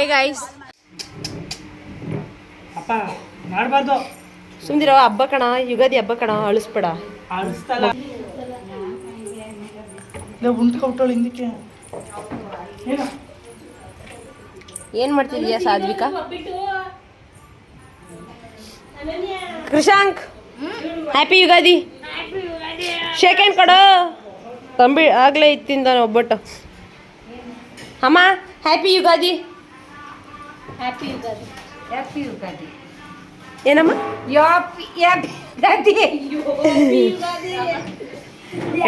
ಏ ಗೈಸ್ ಅಪ್ಪ ಮಾಡಬಾರ್ದು ಸುಮ್ದಿರೋ ಹಬ್ಬ ಕಣ ಯುಗಾದಿ ಹಬ್ಬ ಕಣ ಅಳಿಸ್ಬೇಡ. ಆಡಿಸ್ತಲ್ಲ ಉಂಟ್ಕೊಬಿಟ್ಟಳು ಹಿಂದಕ್ಕೆ. ಏನು? ಏನ್ ಮಾಡ್ತಿದ್ಯಾ Sadhvika? Krishank happy Ugadi. Shake hand ಕೊಡು. ತಂಬಿ ಆಗ್ಲೇ ಇತ್ತಿಂದ ಒಬ್ಬಟ್ಟು. ಅಮ್ಮ ಹ್ಯಾಪಿ ಯುಗಾದಿ. ಏನಮ್ಮ?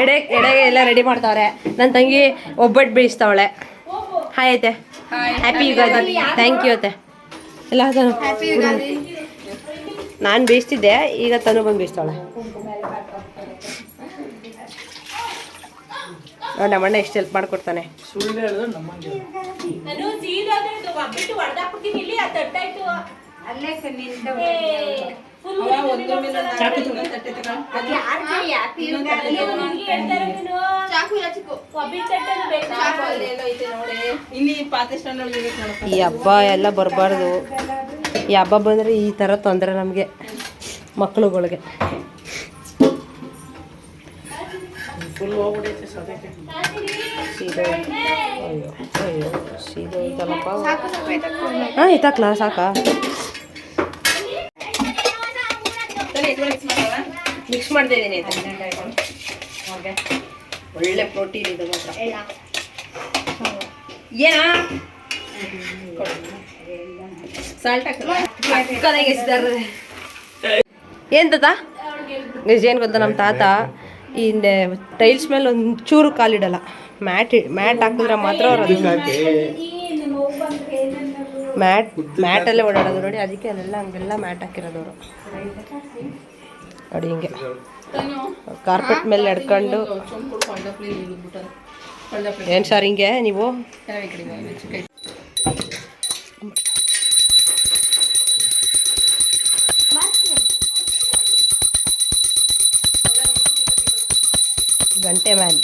ಎಡೆ ಎಡೆಗೆ ಎಲ್ಲ ರೆಡಿ ಮಾಡ್ತಾವ್ರೆ. ನನ್ನ ತಂಗಿ ಒಬ್ಬಟ್ಟು ಬೇಯಿಸ್ತಾವಳೆ ಹಾಯ್ ಐತೆ ಹ್ಯಾಪಿ ಯುಗಾದಿ ಥ್ಯಾಂಕ್ ಯು ಅತ್ತೆ. ಎಲ್ಲ ನಾನು ಬೇಯಿಸ್ತಿದ್ದೆ ಈಗ ತನು ಬಂದು ಬೇಯಿಸ್ತಾವಳೆ ನೋಡಿ ನಮ್ಮಣ್ಣ ಎಷ್ಟು ಹೆಲ್ಪ್ ಮಾಡ್ಕೊಡ್ತಾನೆ. ಈ ಹಬ್ಬ ಎಲ್ಲ ಬರಬಾರ್ದು. ಈ ಹಬ್ಬ ಬಂದರೆ ಈ ಥರ ತೊಂದರೆ ನಮಗೆ ಮಕ್ಕಳುಗಳಿಗೆ ಫುಲ್ ಹೋಗ್ಬಿಡೈತೆ ಸದ್ಯಕ್ಕೆ ಸೀದಾ ಅಯ್ಯೋ ಅಯ್ಯೋ ಸೀದಾ ಐತಲ್ಲಪ್ಪ ಹಾಂ ಎತ್ತಾಕ್ಲಾ ಸಾಕಾ ಮಿಕ್ಸ್ ಮಾಡ್ತಾ ಇದ್ದೀನಿ ಒಳ್ಳೆ ಪ್ರೋಟೀನ್ ಇದು ಮಾತ್ರ. ಏನಾ? ಸಾಲ್ಟ್ ಹಾಕಿದ್ದಾರೆ ಏನ್ ತಾತ? ನಿಜ ಏನು ಗೊತ್ತಾ ನಮ್ಮ ತಾತ? ಹಿಂದೆ ಟೈಲ್ಸ್ ಮೇಲೆ ಒಂದು ಚೂರು ಕಾಲಿಡಲ್ಲ. ಮ್ಯಾಟ್ ಮ್ಯಾಟ್ ಹಾಕಿದ್ರೆ ಮಾತ್ರ ಅವ್ರು ಮ್ಯಾಟ್ ಮ್ಯಾಟಲ್ಲೇ ಓಡಾಡೋದು ನೋಡಿ ಅದಕ್ಕೆ ಅಲ್ಲೆಲ್ಲ ಹಂಗೆಲ್ಲ ಮ್ಯಾಟ್ ಹಾಕಿರೋದು ಅವರು. ನೋಡಿ ಹಿಂಗೆ. ಕಾರ್ಪೆಟ್ ಮೇಲೆ ನಡ್ಕೊಂಡು. ಏನು ಸರ್ ಹಿಂಗೆ ನೀವು? ಗಂಟೆ ಮ್ಯಾನ್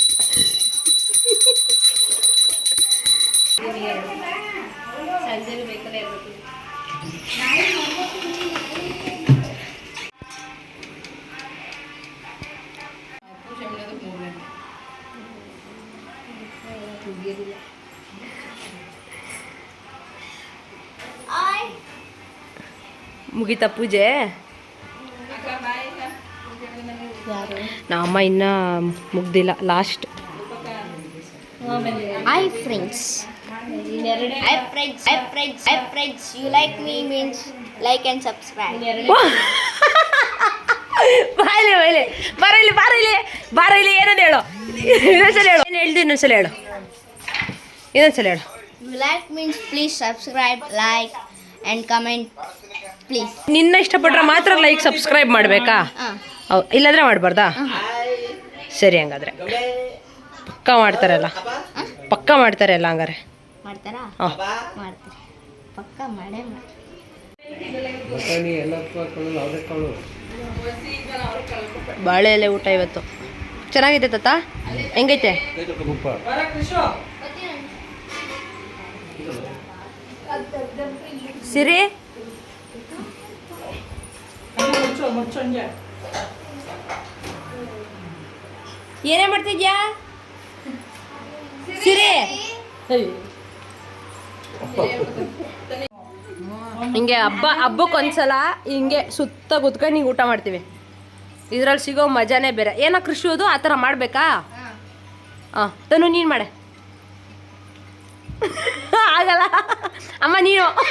ಮುಗೀತಾ ಪೂಜೆ ನಮ್ಮ ಇನ್ನ ಮುಗ್ದಿಲ್ಲ last I friends I friends I friends I friends you like me means like and subscribe ಬಾಯಿಲಿ ಬಾಯಿಲಿ ಬರಲಿ ಬಾರಲಿ ಬಾರಲಿ ಏನಂತ ಹೇಳು. ಇನ್ನೊಂದ್ಸಲ ಹೇಳು. ಏನು ಸಲ ಇನ್ನೊಂದ್ಸಲ ಹೇಳು ಇನ್ನೊಂದ್ಸಲ ಹೇಳು. You like means please subscribe like and comment please ನಿನ್ನ ಇಷ್ಟಪಟ್ರೆ ಮಾತ್ರ ಲೈಕ್ ಸಬ್ಸ್ಕ್ರೈಬ್ ಮಾಡಬೇಕಾ? ಹಾಂ. ಇಲ್ಲಾಂದ್ರೆ ಮಾಡಬಾರ್ದಾ? ಸರಿ ಹಂಗಾದ್ರೆ. ಪಕ್ಕ ಮಾಡ್ತಾರಲ್ಲ. ಪಕ್ಕ ಮಾಡ್ತಾರೆ ಅಲ್ಲ ಹಂಗಾರೆ. ಬಾಳೆ ಎಲೆ ಊಟ ಇವತ್ತು. ಚೆನ್ನಾಗೈತೆ ತಾತ? ಹೆಂಗೈತೆ? ಸಿರಿ? ಏನೇ ಮಾಡ್ತಿದ್ಯಾ? ಸಿರಿ. ಹಿಂಗೆ ಹಬ್ಬ ಹಬ್ಬಕ್ಕೊಂದ್ಸಲ ಹಿಂಗೆ ಸುತ್ತ ಕುತ್ಕೊಂಡು ಹಿಂಗೆ ಊಟ ಮಾಡ್ತೀವಿ. ಇದ್ರಲ್ಲಿ ಸಿಗೋ ಮಜಾನೇ ಬೇರೆ. ಏನೋ ಕೃಷಿ ಅದು ಆ ಥರ ಮಾಡಬೇಕಾ? ಹಾಂ ತನು ನೀನು ಮಾಡೆ. ಆಗಲ್ಲ. ಅಮ್ಮ ನೀನು.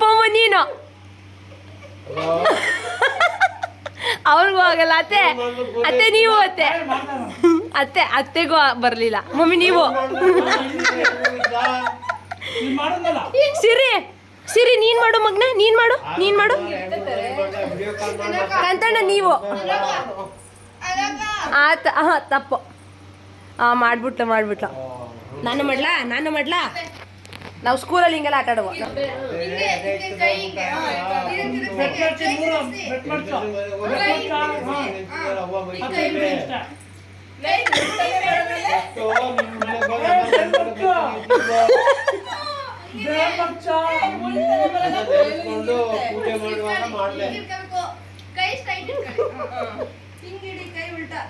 ಪಮ್ಮ ನೀನು. ಅವ್ರಿಗೂ ಆಗಲ್ಲ. ಅತ್ತೆ ಅತ್ತೆ ನೀವು ಅತ್ತೆ. ಅತ್ತೆ, ಅತ್ತೆಗೂ ಬರಲಿಲ್ಲ. ಮಮ್ಮಿ, ನೀವು. ಸಿರಿ ಸಿರಿ, ನೀನ್ ಮಾಡು ಮಗ್ನ, ನೀನ್ ಮಾಡು ನೀನ್ ಮಾಡು. ಕಂತಣ್ಣ, ನೀವು. ಆತ ತಪ್ಪು. ಆ, ಮಾಡ್ಬಿಟ್ಲ ಮಾಡ್ಬಿಟ್ಲ. ನಾನು ಮಾಡ್ಲಾ? ನಾನು ಮಾಡ್ಲಾ? ನಾವು ಸ್ಕೂಲಲ್ಲಿ ಹಿಂಗೆಲ್ಲ ಆಟ ಆಡುವ. ಕೈ ಉಲ್ಟಾ ಉಲ್ಟಾ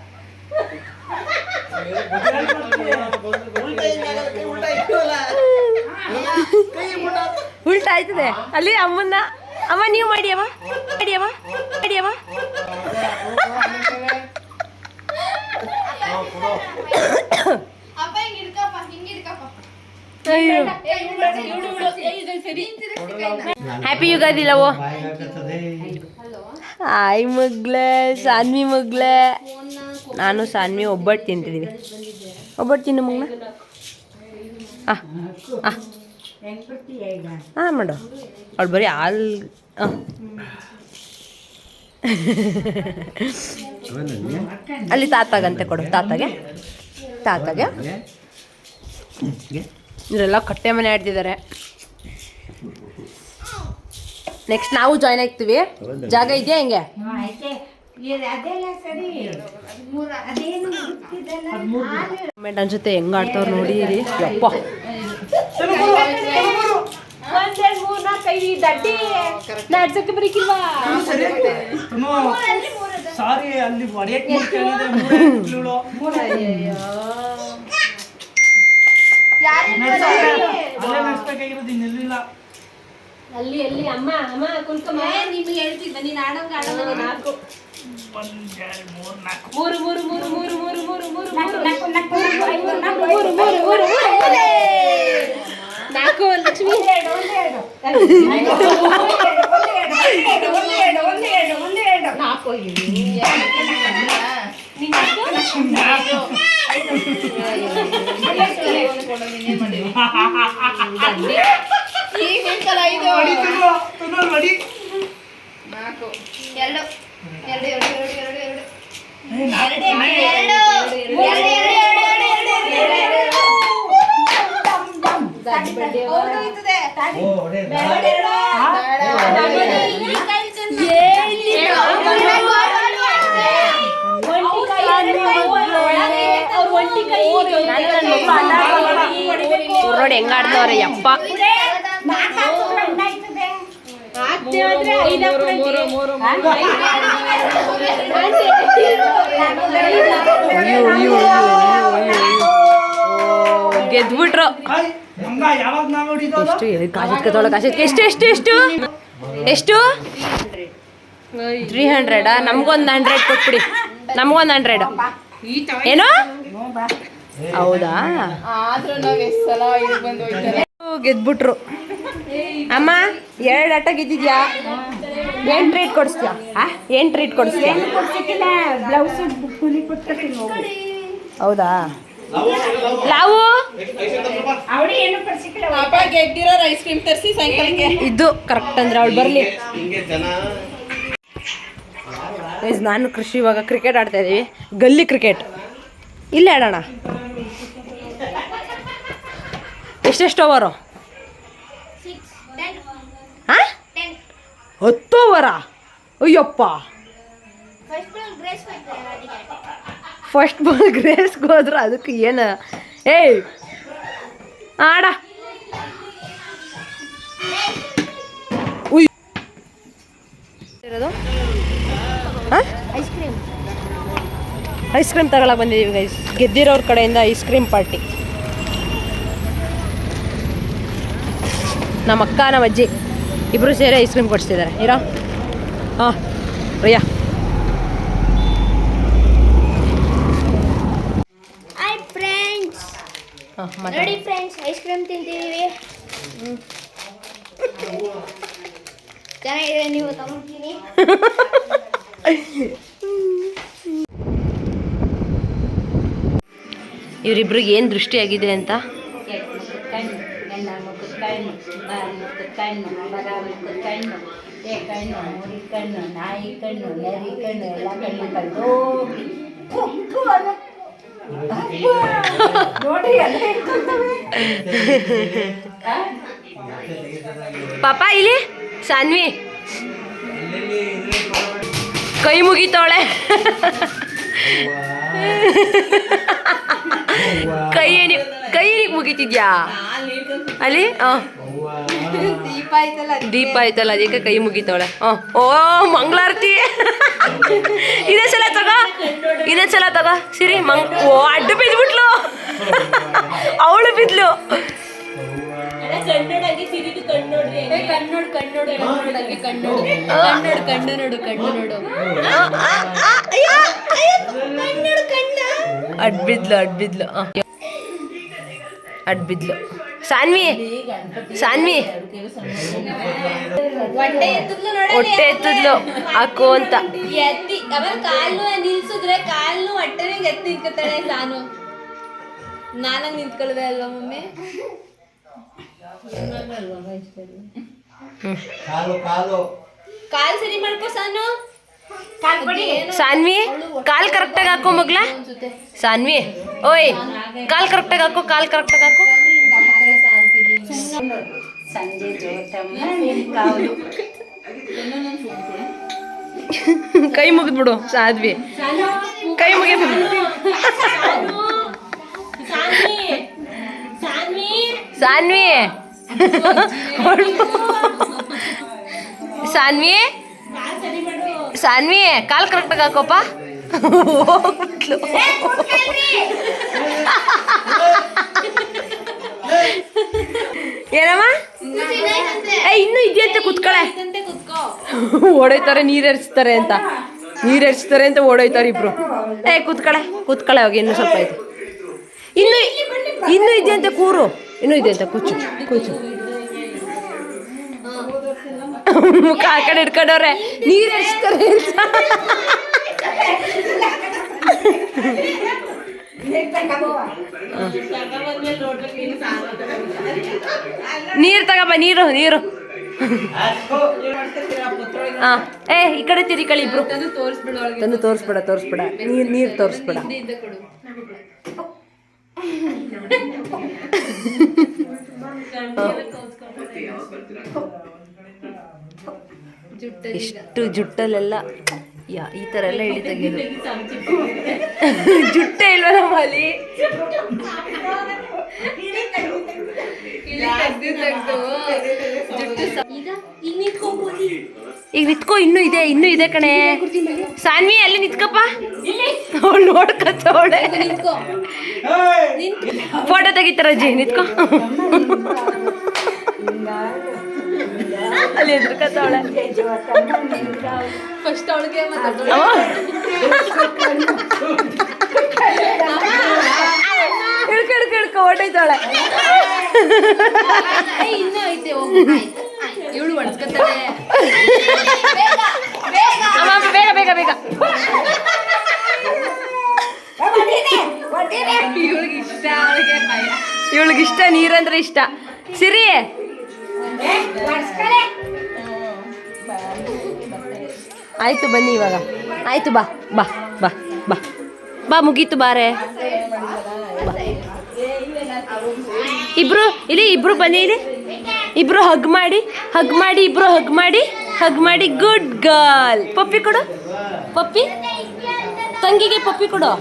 ಉಲ್ಟಾ ಉಲ್ಟಾ ಆಯ್ತದೆ. ಅಲ್ಲಿ ಅಮ್ಮನ್ನ, ಅಮ್ಮ ನೀವು ಮಾಡಿ ಅಮ್ಮ ಮಾಡಿ ಅಮ್ಮ, ಮಾಡಿ ಹ್ಯಾಪಿ ಯುಗಾದಿ ಲವೋ. ಆಯ್ ಮಗ್ಲೆ, ಸಾನ್ವಿ ಮಗ್ಲೆ. ನಾನು, ಸಾನ್ವಿ ಒಬ್ಬಟ್ಟು ತಿಂತಿದ್ದೀವಿ ಒಬ್ಬಟ್ಟು ತಿನ್ನು ಮಗ್ನ ಆ ಆ. ಹಾಂ ಮಾಡು. ಅವಳು ಬರೀ ಹಾಲು ಅಲ್ಲಿ ತಾತಾಗಂತೆ ಕೊಡು ತಾತಾಗೆ. ತಾತಾಗೆ. ಇವರೆಲ್ಲ ಕಟ್ಟೆ ಮನೆ ಆಡ್ತಿದ್ದಾರೆ ನೆಕ್ಸ್ಟ್ ನಾವು ಜಾಯ್ನ್ ಆಗ್ತೀವಿ. ಜಾಗ ಇದೆಯಾ ಹೆಂಗೆ? ಮೇಡಮ್ ಜೊತೆ ಹೆಂಗ್ ಆಡ್ತಾವ್ರು ನೋಡಿ ಯಪ್ಪ. ಸಾರಿ ಅಲ್ಲಿ ಹೊಡೆಯಕ್ ಕೇಳಿದ್ರೆ ಅಲ್ಲೇ ಇನ್ನೆಲ್ಲಿಲ್ಲ ಅಲ್ಲಿ ಅಲ್ಲಿ ಅಮ್ಮ ಅಮ್ಮ ಕುಲ್ಕಮ್ಮ ನಿಮ್ಗೆ ಹೇಳ್ತಿದ್ದ ನೀನ್ ಆಡಂಗ ಆಡಂಗ ನಾಲ್ಕು. ಮೂರು ಎರಡ್ ಮೂರ್ ನಾಲ್ಕು. ಮೂರು ಮೂರು ಮೂರು ಮೂರು ಮೂರು ಮೂರು ಮೂರು ಮೂರು ನಾಲ್ಕು ಲಕ್ಷ್ಮಿ ನಾಲ್ಕು ಈಗ ನಿಂತಲ್ಲ ಐದು ಹೊಡಿತಿಲ್ವಾ? ಇನ್ನೊಂದ್ ಹೊಡಿ. ನಾಲ್ಕು ಎರಡು ಎರಡು ಎರಡು ಎರಡು ಎರಡು ಎರಡು ಏ, ನಾಲ್ಕು ಎರಡು ಎರಡು ಎರಡು ಎರಡು ಕುರ್ರೋಡ್ ಹೆಂಗಾಡ್ದವ್ರೆ ಯಪ್ಪ ಅಯ್ಯೋ ಅಯ್ಯೋ ಅಯ್ಯೋ ಅಯ್ಯೋ ಅಯ್ಯೋ ಗೆದ್ಬಿಟ್ರು. ಬಿಟ್ರು ಹಂಗ ಯಾವಾಗ ನಾವ್ ಹೊಡಿದು ಎಷ್ಟು ಎಷ್ಟು ಎಷ್ಟು ಎಷ್ಟು? ಎಷ್ಟು? ತ್ರೀ ಹಂಡ್ರೆಡಾ ನಮ್ಗೊಂದು ಹಂಡ್ರೆಡ್ ಕೊಟ್ಬಿಡಿ. ನಮ್ಗೊಂದು ಹಂಡ್ರೆಡ್ ಏನು? ಹೌದಾ? ಎಷ್ಟ್ ಗೆದ್ಬಿಟ್ರು. ಅಮ್ಮ ಎರಡು ಆಟ ಗೆದ್ದಿದ್ಯಾ? ಏನ್ ಟ್ರೀಟ್ ಕೊಡಿಸ್ತೀಯಾ? ಏನ್ ಟ್ರೀಟ್ ಕೊಡಿಸ್ತೀಯ? ಹೌದಾ? ಗೆದ್ದಿರೋ ಐಸ್ ಕ್ರೀಮ್ ತರಿಸಿ ಸಾಯಂಕಾಲಕ್ಕೆ. ಇದು ಕರೆಕ್ಟ್ ಅಂದ್ರೆ ಅವಳು ಬರಲಿ. ನಾನು ಕೃಷಿ ಇವಾಗ ಕ್ರಿಕೆಟ್ ಆಡ್ತಾ ಇದೀವಿ. ಗಲ್ಲಿ ಕ್ರಿಕೆಟ್ ಇಲ್ಲೇ ಆಡೋಣ. ಎಷ್ಟೆಷ್ಟು ಓವರು ಹಾ ಹತ್ತು ಓವರಾ ಅಯ್ಯಪ್ಪ. ಫಸ್ಟ್ ಬಾಲ್ ಗ್ರೇಸ್ಗೆ ಹೋದ್ರೆ ಅದಕ್ಕೆ ಏನು? ಏಯ್! ಆಡ! ಐಸ್ ಕ್ರೀಮ್ ಐಸ್ ಕ್ರೀಮ್ ತಗೊಳಕ್ ಬಂದಿದ್ದೀವಿ ಗೈಸ್ ಗೆದ್ದಿರೋರ ಕಡೆಯಿಂದ ಐಸ್ ಕ್ರೀಮ್ ಪಾರ್ಟಿ. ನಮ್ಮ ಅಕ್ಕ ನಮ್ಮ ಅಜ್ಜಿ ಇಬ್ಬರು ಸೇರಿ ಐಸ್ ಕ್ರೀಮ್ ಕೊಡಿಸ್ತಿದ್ದಾರೆ ಇರೋ? ಹಾಂ, ಪ್ರಿಯಾ. ನೋಡಿ ಫ್ರೆಂಡ್ಸ್ ಐಸ್ ಕ್ರೀಮ್ ತಿಂತಿದ್ದೀವಿ ಚೆನ್ನಾಗಿದೆ ನೀವು ತಗೊಂತೀನಿ ಇವರಿಬ್ರಿಗೆ ಏನು ದೃಷ್ಟಿಯಾಗಿದೆ ಅಂತ? ಬಾರಿ ಕಣ್ಣು ಬರಾವರಿ ಕಣ್ಣು ಏ ಕಣ್ಣು ಮುರಿ ಕಣ್ಣು ನಾಯಿ ಕಣ್ಣು ನರಿ ಕಣ್ಣು ಎಲ್ಲ ಕಣ್ಣು ಪಾಪ ಇಲ್ಲಿ ಸಾನ್ವಿ. ಕೈ ಮುಗಿತಾಳೆ ಕೈ ಏನಿ ಕೈ ಮುಗಿತಿದ್ಯಾ? ಅಲ್ಲಿ? ಹಾಂ ದೀಪ ಆಯ್ತಲ್ಲ ಅದಕ್ಕೆ? ಕೈ ಮುಗಿತಾವಳೆ. ಓ ಮಂಗಳಾರತಿ. ಇದೇ ಸಲ ತಗೋ. ಇದೇ ಸಲ ತಗೋ. ಸಿರಿ ಮಂಗ್ ಓ ಅಡ್ಡ ಬಿದ್ಬಿಟ್ಲು. ಅವಳು ಬಿದ್ಲು. ಅಡ್ಬಿದ್ಲು ಅಡ್ಬಿದ್ಲು ಕಣ್ಣೋಡು ಸಾನ್ವಿ ಸಾನ್ವಿ. ಹೊಟ್ಟೆ ಎತ್ತಿದ್ಲು ಹಾಕು ಅಂತ. ಎತ್ತಿ ಆಮೇಲೆ ಕಾಲ್ನು ನಿಲ್ಸಿದ್ರೆ ಕಾಲು ಹೊಟ್ಟೆನೇ ಎತ್ತಿ ನಿಂತ್ಕೊತಾಳೆ ನಾನು ನಾನಾಗ ನಿಂತ್ಕೊಳ್ಳದೆ ಅಲ್ವಾ ಮಮ್ಮಿ? ಕಾಲು ಕಾಲು. ಕಾಲ್ ಸರಿ ಮಾಡ್ಕೋ ಸಾನು. ಸಾನ್ವಿ ಕಾಲ್ ಕರೆಕ್ಟಾಗಿ ಹಾಕೋ ಮಗ್ಲ ಸಾನ್ವಿ ಓಯ್ ಕಾಲ್ ಕರೆಕ್ಟಾಗಿ ಹಾಕೋ ಕಾಲ್ ಕರೆಕ್ಟಾಗಿ ಹಾಕೋ. ಸಂಜೆ ಜೋತಮ್ಮ ಕಾವಲು ಕೈ ಮುಗಿದ್ಬಿಡು ಸಾಧ್ವಿ. ಕೈ ಮುಗಿದ್ಬಿಡು. ಸಾನ್ವಿ. ಸಾನ್ವಿ. ಸಾನ್ವಿ ಕಾಲ್ ಕರೆಕ್ಟಾಗಿ ಹಾಕೋಪ್ಪ. ಹೋಗ್ಬಿಟ್ಲು. ಏನಮ್ಮ? ಏ ಇನ್ನೂ ಇದೆಯಂತೆ ಕುತ್ಕಳೆ. ಓಡೋಯ್ತಾರೆ, ನೀರು ಎರ್ಸ್ತಾರೆ ಅಂತ. ನೀರು ಎರ್ಸ್ತಾರೆ ಅಂತ ಓಡೋಯ್ತಾರೆ ಇಬ್ರು. ಏ ಕುತ್ಕಳೆ ಕುತ್ಕಳೆ ಅವಾಗ ಇನ್ನು ಸ್ವಲ್ಪ ಐತೆ ಇನ್ನು ಇನ್ನೂ ಇದೆಯಂತೆ ಕೂರು. ಇನ್ನೂ ಇದೆಯಂತೆ ಕೂಚು ಕೂಚು. ಮುಖ ಆ ಕಡೆ ಇಟ್ಕೊಂಡವ್ರೆ ನೀರು ಅಂತ. ನೀರು ತಗೋಬ ನೀರು ನೀರು. ಹಾ. ಏ ಈ ಕಡೆ ತಿರಿಕಳಿ ಇಬ್ರು. ತಂದು ತೋರಿಸ್ಬೇಡ ತೋರಿಸ್ಬೇಡ ನೀರು ನೀರು ತೋರಿಸ್ಬೇಡ. ಇಷ್ಟು ಜುಟ್ಟಲ್ಲೆಲ್ಲ ಯಾ ಈ ಥರ ಎಲ್ಲ ಹಿಡಿ ತೆಗೆಯೋದು ಜುಟ್ಟೆ ಇಲ್ವ ನಮ್ಮಲ್ಲಿ ತೆಗ್ದು ತೆಗ್ದು ಈಗ ನಿತ್ಕೋ ಇನ್ನೂ ಇದೆ ಇನ್ನು ಇದೆ ಕಣೆ. ಸಾನ್ವಿ ಅಲ್ಲಿ ನಿತ್ಕಪ್ಪ. ಅವಳು ನೋಡ್ಕತ್ತವಳೆ ನಿಂತ್ಕೋ. ಫೋಟೋ ತೆಗಿತಾರ ಅಜ್ಜಿ ನಿತ್ಕೋ. ಅಲ್ಲಿ ಎದ್ರಕತ್ತವಳೆ ಫಸ್ಟ್ ಅವಳಿಗೆ ಹಿಡ್ಕ ಹಿಡ್ಕೊ ಹಿಡ್ಕೊ ಏ, ಇನ್ನೂ ಐತೆ ಇವಳು ಒಣಸ್ಕತ್ತಾಳೆ ಬೇಗ ಬೇಗ ಬೇಗ. ಇವಳಿಗೆ ಇಷ್ಟ ಅವಳಿಗೆ ಭಯ. ಇವಳಿಗೆ ಇಷ್ಟ ನೀರಂದ್ರೆ ಇಷ್ಟ. ಸಿರಿ. ಆಯ್ತು ಬನ್ನಿ ಇವಾಗ. ಆಯ್ತು ಬಾ ಬಾ ಬಾ ಬಾ. ಬಾ, ಮುಗೀತು ಬಾರೆ. ಇಬ್ರು, ಇಲ್ಲಿ ಇಬ್ರು ಬನ್ನಿ ಇಲ್ಲಿ. ಇಬ್ರು ಹಗ್ ಮಾಡಿ ಹಗ್ ಮಾಡಿ, ಇಬ್ರು ಹಗ್ ಮಾಡಿ ಹಗ್ ಮಾಡಿ. ಗುಡ್ ಗರ್ಲ್ ಪಪ್ಪಿ ಕೊಡು. ಪಪ್ಪಿ? ತಂಗಿಗೆ ಪಪ್ಪಿ ಕೊಡು.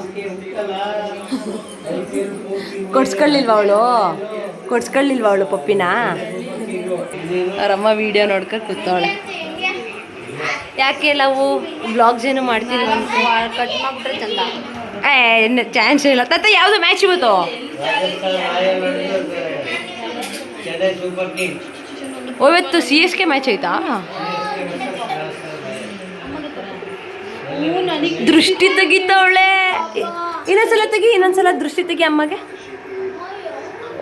ಕೊಡ್ಸ್ಕೊಳ್ಳಿಲ್ವಾ ಅವಳು? ಕೊಡ್ಸ್ಕೊಳ್ಳಿಲ್ವಾ ಅವಳು ಪಪ್ಪಿನ? ಅವರಮ್ಮ ವಿಡಿಯೋ ನೋಡ್ಕೊಂಡು ಕೂತವಳೆ. ಯಾಕೆ ನಾವು ಬ್ಲಾಗ್ಸ್ ಏನು ಮಾಡ್ತೀವಿ ಕಟ್ ಮಾಡ್ಬಿಟ್ರೆ ಚಂದ. ಏ ಚಾನ್ಸ್ ಇಲ್ಲ. ತಾತ ಯಾವುದು ಮ್ಯಾಚ್ ಇವತ್ತು? ಇವತ್ತು ಸಿ ಎಸ್ ಕೆ ಮ್ಯಾಚ್ ಆಯ್ತಾ? ದೃಷ್ಟಿ ತೆಗಿತಾವಳೆ. ಇನ್ನೊಂದ್ಸಲ ತೆಗಿ ಇನ್ನೊಂದ್ಸಲ ದೃಷ್ಟಿ ತೆಗಿ ಅಮ್ಮಗೆ.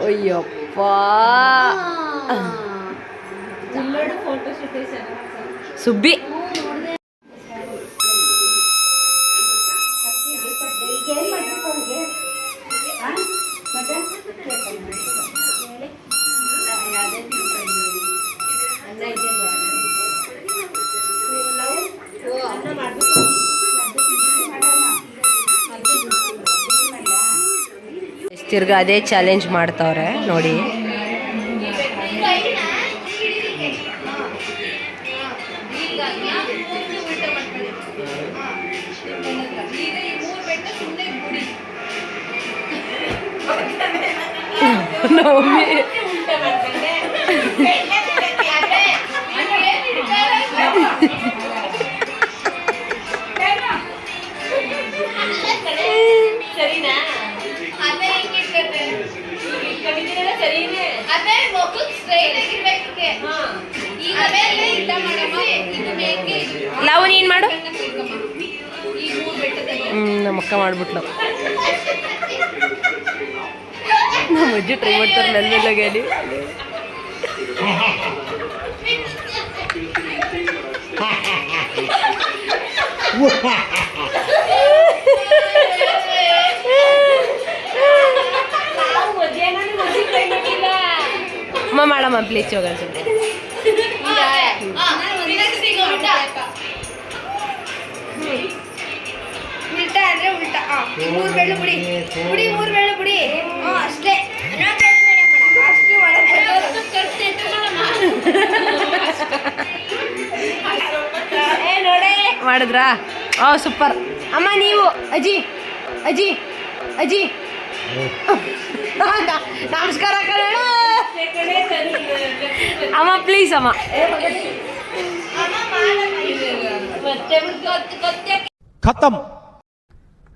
ಅಯ್ಯಪ್ಪ. ಸುಬ್ಬಿ. ತಿರ್ಗಾ ಅದೇ ಚಾಲೆಂಜ್ ಮಾಡ್ತಾವ್ರೆ ನೋಡಿ. ನವಮಿ ಬೆಟ್ಟದಲ್ಲಿ ಹ್ಮ್ ನಮ್ಮ ಅಕ್ಕ ಮಾಡ್ಬಿಟ್ಲು. ನಮ್ಮ ಅಜ್ಜಿ ಟ್ರೈ ಮಾಡ್ತಾರೆ ನನ್ನ ಮೇಲೆ ಹೇಳಿ ನಾವು ಮಧ್ಯಾಹ್ನ ಮದುವೆ ಟ್ರೈ ಮಾಡಿಲ್ಲ ಅಮ್ಮ ಮಾಡಮ್ಮ ಪ್ಲೀಸ್ ಹೋಗ ಮೂರು ಬೆಳ್ಳು ಬಿಡಿ ಬಿಡಿ ಮೂರು ಬೆಳ್ಳು ಬಿಡಿ ಅಷ್ಟೇ. ಮಾಡಿದ್ರಾ? ಓ ಸೂಪರ್. ಅಮ್ಮ ನೀವು ಅಜ್ಜಿ ಅಜ್ಜಿ ಅಜ್ಜಿ. ನಮಸ್ಕಾರ ಅಮ್ಮ ಪ್ಲೀಸ್ ಅಮ್ಮ. ಖತಮ್.